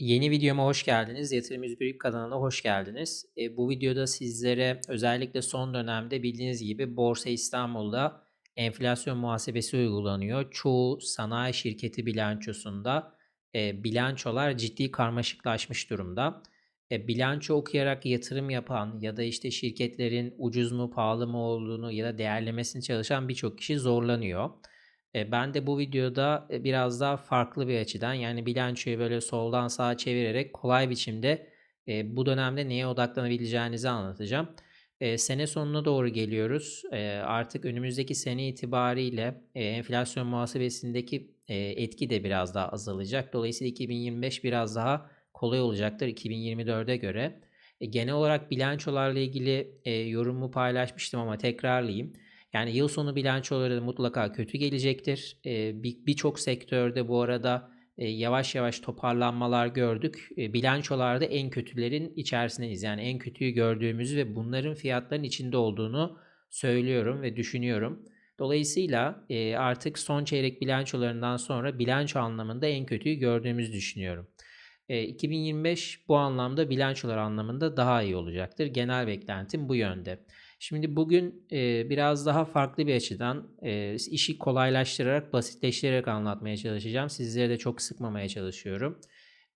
Yeni videoma hoş geldiniz. Yatırım 101 kanalına hoş geldiniz. E, bu videoda sizlere özellikle son dönemde bildiğiniz gibi Borsa İstanbul'da enflasyon muhasebesi uygulanıyor. Çoğu sanayi şirketi bilançosunda e, bilançolar ciddi karmaşıklaşmış durumda. E, bilanço okuyarak yatırım yapan ya da işte şirketlerin ucuz mu pahalı mı olduğunu ya da değerlemesini çalışan birçok kişi zorlanıyor. E, ben de bu videoda e, biraz daha farklı bir açıdan yani bilançoyu böyle soldan sağa çevirerek kolay biçimde e, bu dönemde neye odaklanabileceğinizi anlatacağım. Sene sonuna doğru geliyoruz. Artık önümüzdeki sene itibariyle enflasyon muhasebesindeki etki de biraz daha azalacak. Dolayısıyla 2025 biraz daha kolay olacaktır 2024'e göre. Genel olarak bilançolarla ilgili yorumumu paylaşmıştım ama tekrarlayayım. Yani yıl sonu bilançoları da mutlaka kötü gelecektir. Ee, Birçok bir sektörde bu arada e, yavaş yavaş toparlanmalar gördük. E, bilançolarda en kötülerin içerisindeyiz. Yani en kötüyü gördüğümüzü ve bunların fiyatların içinde olduğunu söylüyorum ve düşünüyorum. Dolayısıyla e, artık son çeyrek bilançolarından sonra bilanço anlamında en kötüyü gördüğümüzü düşünüyorum. 2025 bu anlamda bilançolar anlamında daha iyi olacaktır. Genel beklentim bu yönde. Şimdi bugün e, biraz daha farklı bir açıdan e, işi kolaylaştırarak, basitleştirerek anlatmaya çalışacağım. Sizlere de çok sıkmamaya çalışıyorum.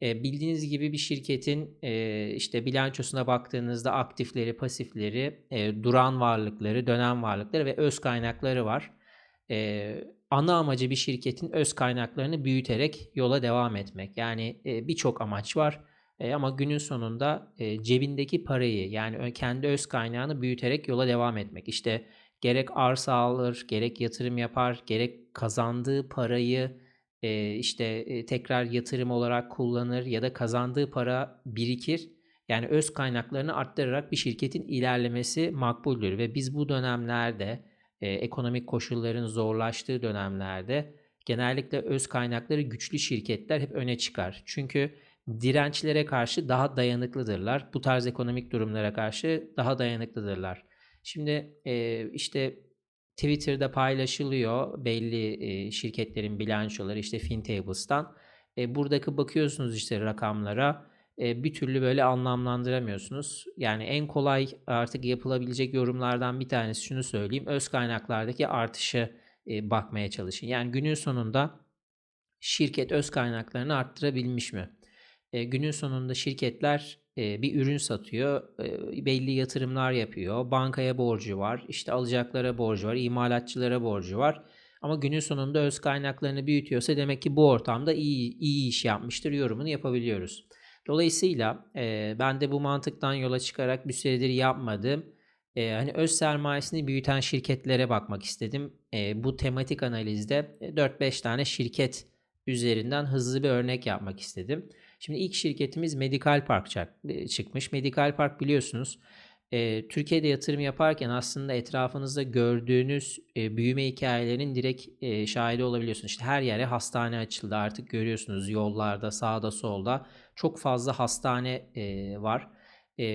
E, bildiğiniz gibi bir şirketin e, işte bilançosuna baktığınızda aktifleri, pasifleri, e, duran varlıkları, dönem varlıkları ve öz kaynakları var. E, ana amacı bir şirketin öz kaynaklarını büyüterek yola devam etmek. Yani e, birçok amaç var e, ama günün sonunda e, cebindeki parayı yani kendi öz kaynağını büyüterek yola devam etmek. İşte gerek arsa alır, gerek yatırım yapar, gerek kazandığı parayı e, işte e, tekrar yatırım olarak kullanır ya da kazandığı para birikir. Yani öz kaynaklarını arttırarak bir şirketin ilerlemesi makbuldür ve biz bu dönemlerde e, ekonomik koşulların zorlaştığı dönemlerde genellikle öz kaynakları güçlü şirketler hep öne çıkar. Çünkü dirençlere karşı daha dayanıklıdırlar. Bu tarz ekonomik durumlara karşı daha dayanıklıdırlar. Şimdi e, işte Twitter'da paylaşılıyor belli e, şirketlerin bilançoları işte FinTables'tan. E, buradaki bakıyorsunuz işte rakamlara e, bir türlü böyle anlamlandıramıyorsunuz. Yani en kolay artık yapılabilecek yorumlardan bir tanesi şunu söyleyeyim. Öz kaynaklardaki artışı e, bakmaya çalışın. Yani günün sonunda şirket öz kaynaklarını arttırabilmiş mi? E, günün sonunda şirketler e, bir ürün satıyor, e, belli yatırımlar yapıyor, bankaya borcu var, işte alacaklara borcu var, imalatçılara borcu var. Ama günün sonunda öz kaynaklarını büyütüyorsa demek ki bu ortamda iyi iyi iş yapmıştır yorumunu yapabiliyoruz. Dolayısıyla e, ben de bu mantıktan yola çıkarak bir süredir yapmadım. E, hani öz sermayesini büyüten şirketlere bakmak istedim. E, bu tematik analizde 4-5 tane şirket üzerinden hızlı bir örnek yapmak istedim. Şimdi ilk şirketimiz Medical Park e, çıkmış. Medical Park biliyorsunuz e, Türkiye'de yatırım yaparken aslında etrafınızda gördüğünüz e, büyüme hikayelerinin direkt şahidi olabiliyorsunuz. İşte her yere hastane açıldı artık görüyorsunuz yollarda sağda solda çok fazla hastane var.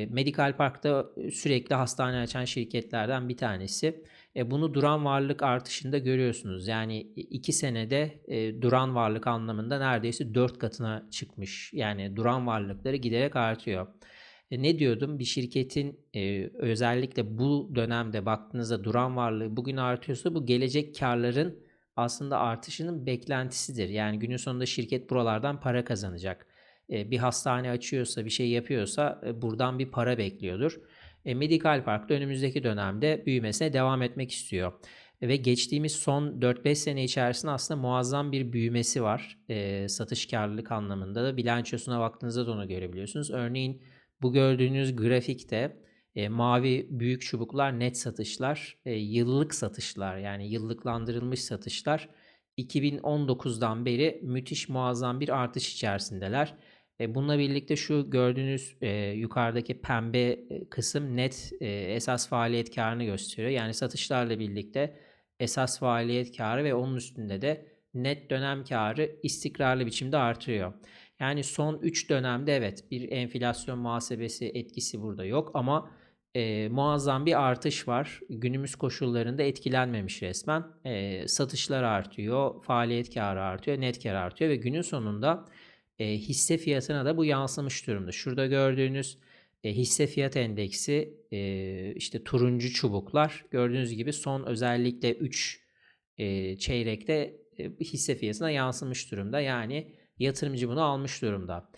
Medical Park'ta sürekli hastane açan şirketlerden bir tanesi. E, bunu duran varlık artışında görüyorsunuz. Yani iki senede e, duran varlık anlamında neredeyse dört katına çıkmış. Yani duran varlıkları giderek artıyor. E, ne diyordum? Bir şirketin e, özellikle bu dönemde baktığınızda duran varlığı bugün artıyorsa bu gelecek karların aslında artışının beklentisidir. Yani günün sonunda şirket buralardan para kazanacak. E, bir hastane açıyorsa, bir şey yapıyorsa e, buradan bir para bekliyordur. E, Medical Park da önümüzdeki dönemde büyümesine devam etmek istiyor. Ve geçtiğimiz son 4-5 sene içerisinde aslında muazzam bir büyümesi var. E, satış karlılık anlamında da bilançosuna baktığınızda da onu görebiliyorsunuz. Örneğin bu gördüğünüz grafikte e, mavi büyük çubuklar net satışlar, e, yıllık satışlar yani yıllıklandırılmış satışlar 2019'dan beri müthiş muazzam bir artış içerisindeler. E, bununla birlikte şu gördüğünüz e, yukarıdaki pembe e, kısım net e, esas faaliyet karını gösteriyor. Yani satışlarla birlikte esas faaliyet karı ve onun üstünde de net dönem karı istikrarlı biçimde artıyor. Yani son 3 dönemde evet bir enflasyon muhasebesi etkisi burada yok ama e, muazzam bir artış var. Günümüz koşullarında etkilenmemiş resmen. E, satışlar artıyor, faaliyet karı artıyor, net kar artıyor ve günün sonunda e, hisse fiyatına da bu yansımış durumda. Şurada gördüğünüz e, hisse fiyat endeksi e, işte turuncu çubuklar gördüğünüz gibi son özellikle 3 e, çeyrekte e, hisse fiyatına yansımış durumda. Yani yatırımcı bunu almış durumda.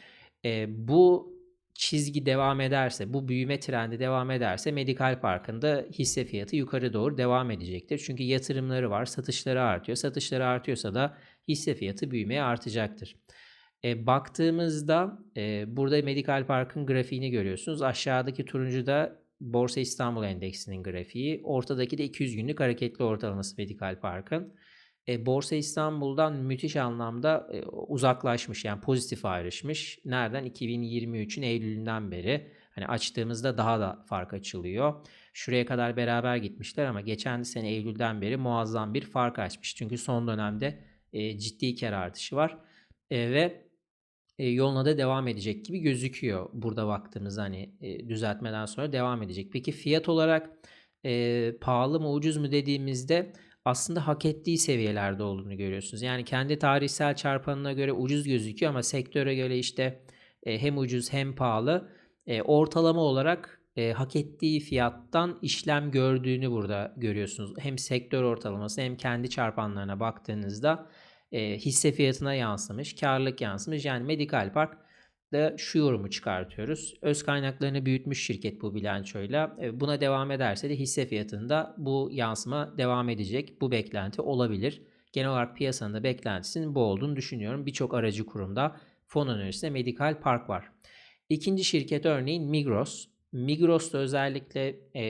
E, bu çizgi devam ederse, bu büyüme trendi devam ederse Medikal Park'ın da hisse fiyatı yukarı doğru devam edecektir. Çünkü yatırımları var, satışları artıyor. Satışları artıyorsa da hisse fiyatı büyümeye artacaktır. E, baktığımızda e, burada Medikal Park'ın grafiğini görüyorsunuz. Aşağıdaki turuncu da Borsa İstanbul Endeksinin grafiği. Ortadaki de 200 günlük hareketli ortalaması Medikal Park'ın. E, Borsa İstanbul'dan müthiş anlamda e, uzaklaşmış yani pozitif ayrışmış. Nereden? 2023'ün Eylül'ünden beri. Hani açtığımızda daha da fark açılıyor. Şuraya kadar beraber gitmişler ama geçen sene Eylül'den beri muazzam bir fark açmış. Çünkü son dönemde e, ciddi kar artışı var. E, ve yoluna da devam edecek gibi gözüküyor. Burada baktığımız hani e, düzeltmeden sonra devam edecek. Peki fiyat olarak e, pahalı mı ucuz mu dediğimizde aslında hak ettiği seviyelerde olduğunu görüyorsunuz. Yani kendi tarihsel çarpanına göre ucuz gözüküyor ama sektöre göre işte e, hem ucuz hem pahalı. E, ortalama olarak e, hak ettiği fiyattan işlem gördüğünü burada görüyorsunuz. Hem sektör ortalaması hem kendi çarpanlarına baktığınızda e, hisse fiyatına yansımış, karlılık yansımış. Yani Medical Park da şu yorumu çıkartıyoruz. Öz kaynaklarını büyütmüş şirket bu bilançoyla. Buna devam ederse de hisse fiyatında bu yansıma devam edecek. Bu beklenti olabilir. Genel olarak piyasanın da beklentisinin bu olduğunu düşünüyorum. Birçok aracı kurumda fon önerisinde Medical Park var. İkinci şirket örneğin Migros. Migros'ta özellikle e,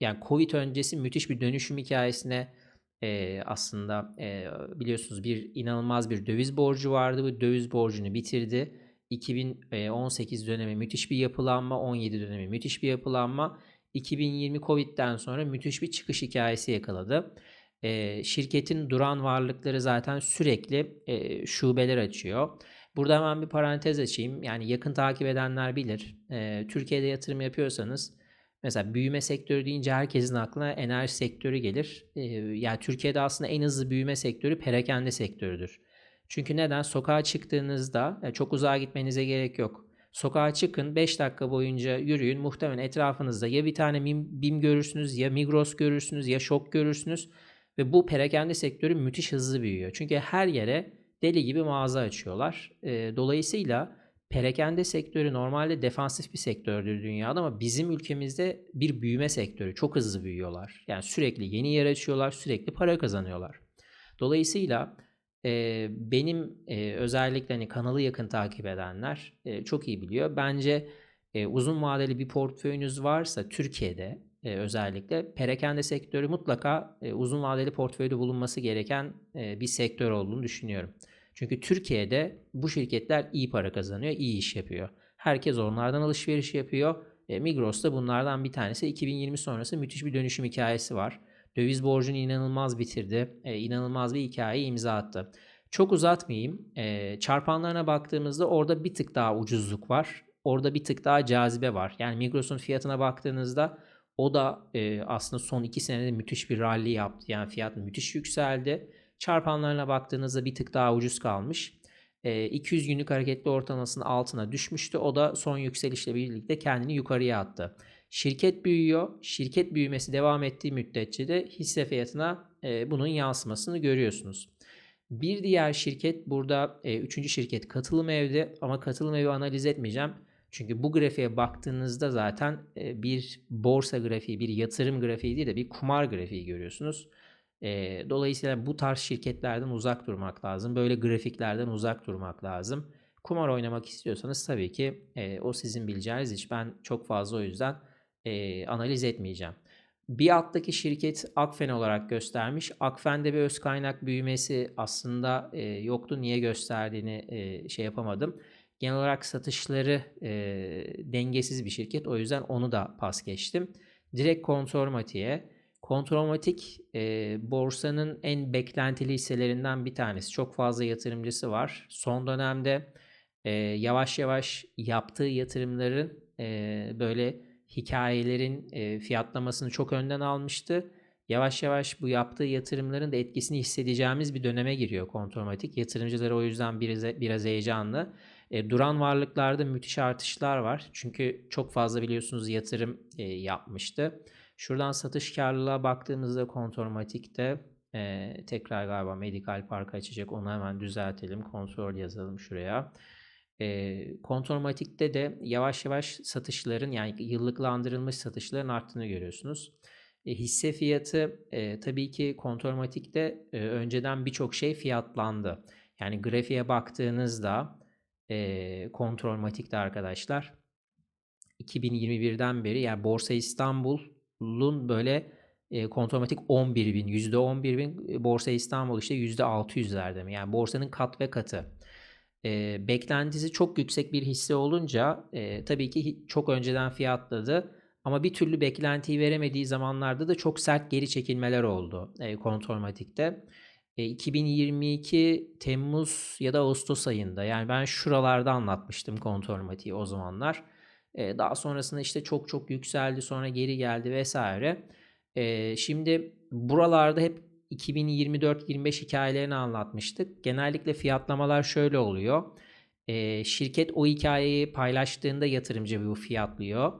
yani Covid öncesi müthiş bir dönüşüm hikayesine e, aslında e, biliyorsunuz bir inanılmaz bir döviz borcu vardı. Bu döviz borcunu bitirdi. 2018 dönemi müthiş bir yapılanma, 17 dönemi müthiş bir yapılanma. 2020 Covid'den sonra müthiş bir çıkış hikayesi yakaladı. E, şirketin duran varlıkları zaten sürekli e, şubeler açıyor. Burada hemen bir parantez açayım. Yani yakın takip edenler bilir. E, Türkiye'de yatırım yapıyorsanız Mesela büyüme sektörü deyince herkesin aklına enerji sektörü gelir. Ee, yani Türkiye'de aslında en hızlı büyüme sektörü perakende sektörüdür. Çünkü neden? Sokağa çıktığınızda çok uzağa gitmenize gerek yok. Sokağa çıkın 5 dakika boyunca yürüyün. Muhtemelen etrafınızda ya bir tane BİM, BİM görürsünüz ya Migros görürsünüz ya Şok görürsünüz. Ve bu perakende sektörü müthiş hızlı büyüyor. Çünkü her yere deli gibi mağaza açıyorlar. Ee, dolayısıyla Perakende sektörü normalde defansif bir sektördür dünyada ama bizim ülkemizde bir büyüme sektörü. Çok hızlı büyüyorlar. Yani sürekli yeni yer açıyorlar, sürekli para kazanıyorlar. Dolayısıyla e, benim e, özellikle hani kanalı yakın takip edenler e, çok iyi biliyor. Bence e, uzun vadeli bir portföyünüz varsa Türkiye'de e, özellikle perakende sektörü mutlaka e, uzun vadeli portföyde bulunması gereken e, bir sektör olduğunu düşünüyorum. Çünkü Türkiye'de bu şirketler iyi para kazanıyor, iyi iş yapıyor. Herkes onlardan alışveriş yapıyor. E, Migros da bunlardan bir tanesi. 2020 sonrası müthiş bir dönüşüm hikayesi var. Döviz borcunu inanılmaz bitirdi. E, inanılmaz bir hikaye imza attı. Çok uzatmayayım. E, çarpanlarına baktığımızda orada bir tık daha ucuzluk var. Orada bir tık daha cazibe var. Yani Migros'un fiyatına baktığınızda o da e, aslında son iki senede müthiş bir rally yaptı. Yani fiyat müthiş yükseldi. Çarpanlarına baktığınızda bir tık daha ucuz kalmış. E, 200 günlük hareketli ortalamasının altına düşmüştü. O da son yükselişle birlikte kendini yukarıya attı. Şirket büyüyor. Şirket büyümesi devam ettiği müddetçe de hisse fiyatına e, bunun yansımasını görüyorsunuz. Bir diğer şirket burada e, üçüncü şirket katılım evdi ama katılım evi analiz etmeyeceğim. Çünkü bu grafiğe baktığınızda zaten e, bir borsa grafiği, bir yatırım grafiği değil de bir kumar grafiği görüyorsunuz. E, dolayısıyla bu tarz şirketlerden uzak durmak lazım. Böyle grafiklerden uzak durmak lazım. Kumar oynamak istiyorsanız tabii ki e, o sizin bileceğiniz iş. Ben çok fazla o yüzden e, analiz etmeyeceğim. Bir alttaki şirket Akfen olarak göstermiş. Akfen'de bir öz kaynak büyümesi aslında e, yoktu. Niye gösterdiğini e, şey yapamadım. Genel olarak satışları e, dengesiz bir şirket. O yüzden onu da pas geçtim. Direkt Kontrolmati'ye Kontrolmatik e, borsanın en beklentili hisselerinden bir tanesi. Çok fazla yatırımcısı var. Son dönemde e, yavaş yavaş yaptığı yatırımların e, böyle hikayelerin e, fiyatlamasını çok önden almıştı. yavaş yavaş bu yaptığı yatırımların da etkisini hissedeceğimiz bir döneme giriyor Kontrolmatik. Yatırımcıları o yüzden biraz, biraz heyecanlı. E, duran varlıklarda müthiş artışlar var. Çünkü çok fazla biliyorsunuz yatırım e, yapmıştı. Şuradan satış karlılığa baktığımızda Kontrolmatik'te e, tekrar galiba Medikal Park açacak. Onu hemen düzeltelim. Kontrol yazalım şuraya. E, Kontrolmatik'te de yavaş yavaş satışların yani yıllıklandırılmış satışların arttığını görüyorsunuz. E, hisse fiyatı e, tabii ki Kontrolmatik'te e, önceden birçok şey fiyatlandı. Yani grafiğe baktığınızda e, Kontrolmatik'te arkadaşlar 2021'den beri yani Borsa İstanbul'un böyle e, Kontrolmatik 11 bin, %11 bin Borsa İstanbul işte %600'lerde mi? Yani borsanın kat ve katı. E, beklentisi çok yüksek bir hisse olunca e, tabii ki çok önceden fiyatladı. Ama bir türlü beklentiyi veremediği zamanlarda da çok sert geri çekilmeler oldu e, Kontrolmatik'te. E, 2022 Temmuz ya da Ağustos ayında yani ben şuralarda anlatmıştım Kontrolmatik'i o zamanlar. E, daha sonrasında işte çok çok yükseldi sonra geri geldi vesaire. E, şimdi buralarda hep 2024-25 hikayelerini anlatmıştık. Genellikle fiyatlamalar şöyle oluyor. E, şirket o hikayeyi paylaştığında yatırımcı bu fiyatlıyor.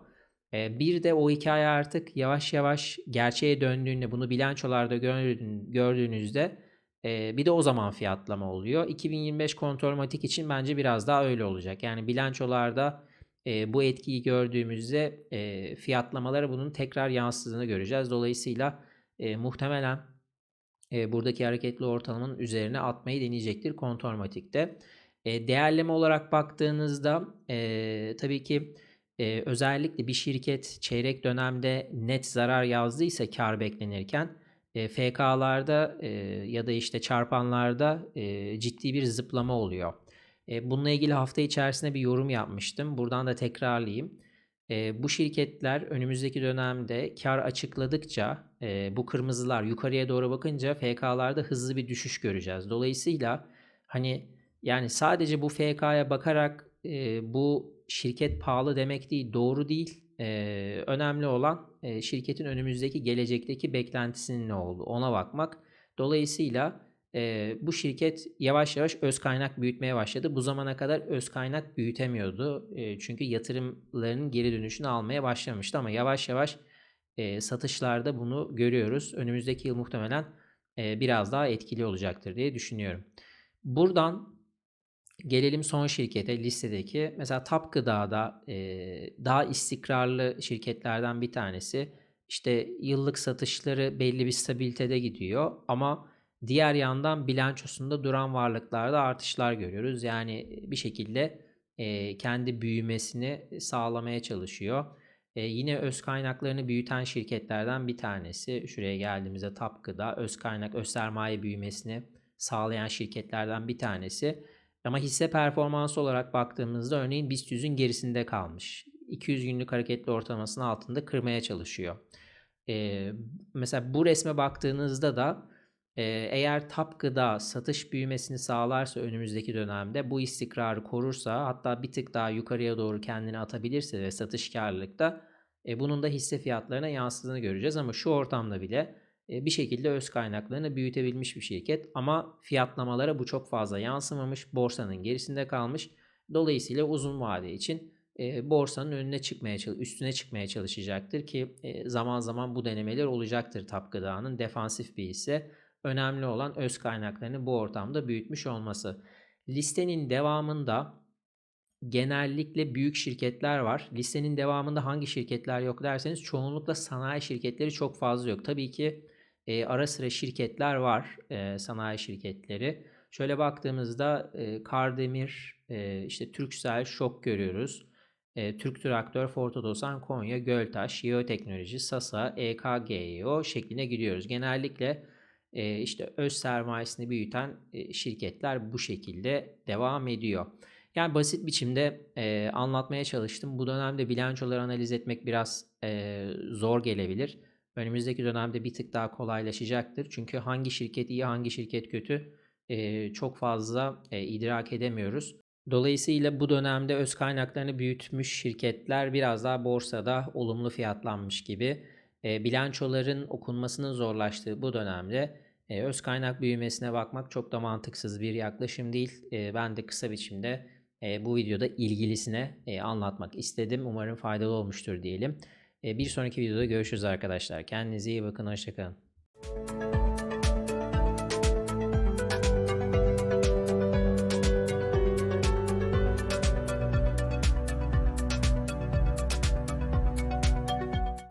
E, bir de o hikaye artık yavaş yavaş gerçeğe döndüğünde bunu bilançolarda gördüğünüzde e, bir de o zaman fiyatlama oluyor. 2025 kontrolmatik için bence biraz daha öyle olacak. Yani bilançolarda e, bu etkiyi gördüğümüzde e, fiyatlamalara bunun tekrar yansıdığını göreceğiz. Dolayısıyla e, muhtemelen e, buradaki hareketli ortalamanın üzerine atmayı deneyecektir kontrolmatikte. E, değerleme olarak baktığınızda e, tabii ki e, özellikle bir şirket çeyrek dönemde net zarar yazdıysa kar beklenirken e, FK'larda e, ya da işte çarpanlarda e, ciddi bir zıplama oluyor. Bununla ilgili hafta içerisinde bir yorum yapmıştım. Buradan da tekrarlayayım. Bu şirketler önümüzdeki dönemde kar açıkladıkça bu kırmızılar yukarıya doğru bakınca FK'larda hızlı bir düşüş göreceğiz. Dolayısıyla hani yani sadece bu FK'ya bakarak bu şirket pahalı demek değil, doğru değil. Önemli olan şirketin önümüzdeki gelecekteki beklentisinin ne oldu ona bakmak. Dolayısıyla e, bu şirket yavaş yavaş öz kaynak büyütmeye başladı. Bu zamana kadar öz kaynak büyütemiyordu. E, çünkü yatırımlarının geri dönüşünü almaya başlamıştı ama yavaş yavaş e, satışlarda bunu görüyoruz. Önümüzdeki yıl muhtemelen e, biraz daha etkili olacaktır diye düşünüyorum. Buradan gelelim son şirkete listedeki. Mesela Tap Gıda'da e, daha istikrarlı şirketlerden bir tanesi. İşte yıllık satışları belli bir stabilitede gidiyor ama Diğer yandan bilançosunda duran varlıklarda artışlar görüyoruz. Yani bir şekilde e, kendi büyümesini sağlamaya çalışıyor. E, yine öz kaynaklarını büyüten şirketlerden bir tanesi. Şuraya geldiğimizde Tapkı'da öz kaynak, öz sermaye büyümesini sağlayan şirketlerden bir tanesi. Ama hisse performansı olarak baktığımızda örneğin BIST 100'ün gerisinde kalmış. 200 günlük hareketli ortalamasının altında kırmaya çalışıyor. Ee, mesela bu resme baktığınızda da eğer TAP gıda satış büyümesini sağlarsa önümüzdeki dönemde bu istikrarı korursa hatta bir tık daha yukarıya doğru kendini atabilirse ve satış karlılıkta e, bunun da hisse fiyatlarına yansıdığını göreceğiz. Ama şu ortamda bile e, bir şekilde öz kaynaklarını büyütebilmiş bir şirket. Ama fiyatlamalara bu çok fazla yansımamış borsanın gerisinde kalmış. Dolayısıyla uzun vade için e, borsanın önüne çıkmaya üstüne çıkmaya çalışacaktır ki e, zaman zaman bu denemeler olacaktır TAP gıdanın defansif bir hisse Önemli olan öz kaynaklarını bu ortamda büyütmüş olması. Listenin devamında genellikle büyük şirketler var. Listenin devamında hangi şirketler yok derseniz çoğunlukla sanayi şirketleri çok fazla yok. Tabii ki e, ara sıra şirketler var e, sanayi şirketleri. Şöyle baktığımızda e, Kardemir, e, işte Türksel, Şok görüyoruz. E, Türk Traktör, Ford Otosan, Konya, Göltaş, Yeo Teknoloji, Sasa, EKGO şekline gidiyoruz. Genellikle e, işte öz sermayesini büyüten e, şirketler bu şekilde devam ediyor. Yani basit biçimde e, anlatmaya çalıştım. Bu dönemde bilançoları analiz etmek biraz e, zor gelebilir. Önümüzdeki dönemde bir tık daha kolaylaşacaktır. Çünkü hangi şirket iyi hangi şirket kötü e, çok fazla e, idrak edemiyoruz. Dolayısıyla bu dönemde öz kaynaklarını büyütmüş şirketler biraz daha borsada olumlu fiyatlanmış gibi. Bilançoların okunmasının zorlaştığı bu dönemde öz kaynak büyümesine bakmak çok da mantıksız bir yaklaşım değil. Ben de kısa biçimde bu videoda ilgilisine e, anlatmak istedim. Umarım faydalı olmuştur diyelim. Bir sonraki videoda görüşürüz arkadaşlar. Kendinize iyi bakın. Hoşçakalın.